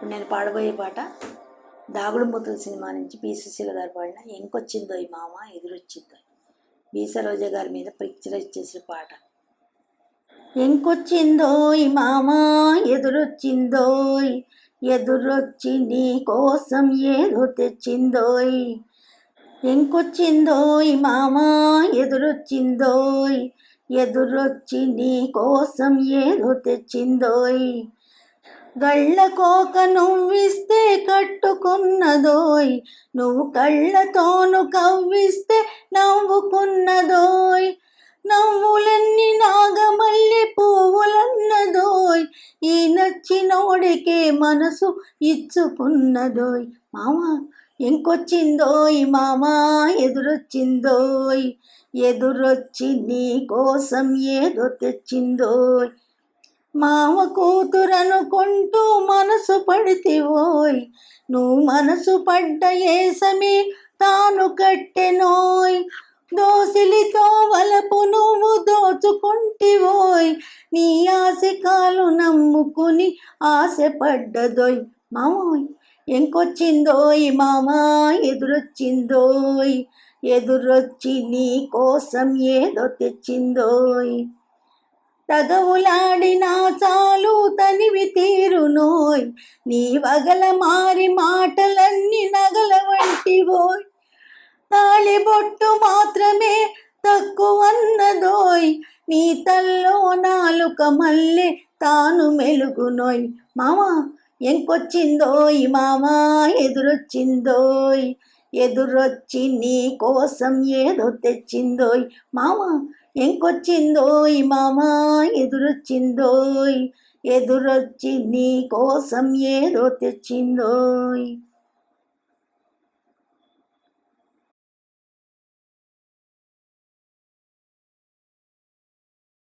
ఇప్పుడు నేను పాడబోయే పాట దాగుడుమూతుల సినిమా నుంచి పి సుశీల గారు పాడిన ఎంకొచ్చిందో ఈ మామ ఎదురొచ్చిందో బి సరోజ గారి మీద పిక్చరైజ్ చేసిన పాట. ఎంకొచ్చిందో ఈ మామ ఎదురొచ్చిందోయ్. ఎదురొచ్చి నీ కోసం ఏదో తెచ్చిందోయ్. ఎంకొచ్చిందోయ్ మామ ఎదురొచ్చిందోయ్. ఎదురొచ్చి నీ కోసం ఏదో తెచ్చిందోయ్. గళ్ళ కోక నువ్విస్తే కట్టుకున్నదోయ్. నువ్వు కళ్ళతోను కవ్విస్తే నవ్వుకున్నదోయ్. నవ్వులన్నీ నాగమల్లి పువ్వులన్నదోయ్. ఈ నచ్చినోడికే మనసు ఇచ్చుకున్నదోయ్. మామా ఇంకొచ్చిందోయ్ మామా ఎదురొచ్చిందోయ్. ఎదురొచ్చి నీ కోసం ఏదో తెచ్చిందోయ్. మామ కూతురనుకుంటూ మనసు పడితివోయ్. నువ్వు మనసు పడ్డ ఏసమే తాను కట్టెనోయ్. దోసిలితో వలపు నువ్వు దోచుకుంటివోయ్. నీ ఆశకాలు నమ్ముకుని ఆశపడ్డదోయ్. మామోయ్ ఎంకొచ్చిందోయ్ మామ? ఎదురొచ్చిందోయ్. ఎదురొచ్చి నీ కోసం ఏదో తెచ్చిందోయ్. తగవులాడినా చాలు తనివి తీరునోయ్. నీ వగల మారి మాటలన్నీ నగల వంటివోయ్. తాళిబొట్టు మాత్రమే తక్కువన్నదోయ్. నీ తల్లో నాలుక మల్లె తాను మెలుగునోయ్. మామ ఎంకొచ్చిందోయ్ మామ ఎదురొచ్చిందోయ్. ఎదురొచ్చి నీ కోసం ఏదో తెచ్చిందోయ్. మామ ఎంకొచ్చిందోయ్ మామ ఎదురొచ్చిందోయ్. ఎదురొచ్చి నీ కోసం ఏదో తెచ్చిందోయ్.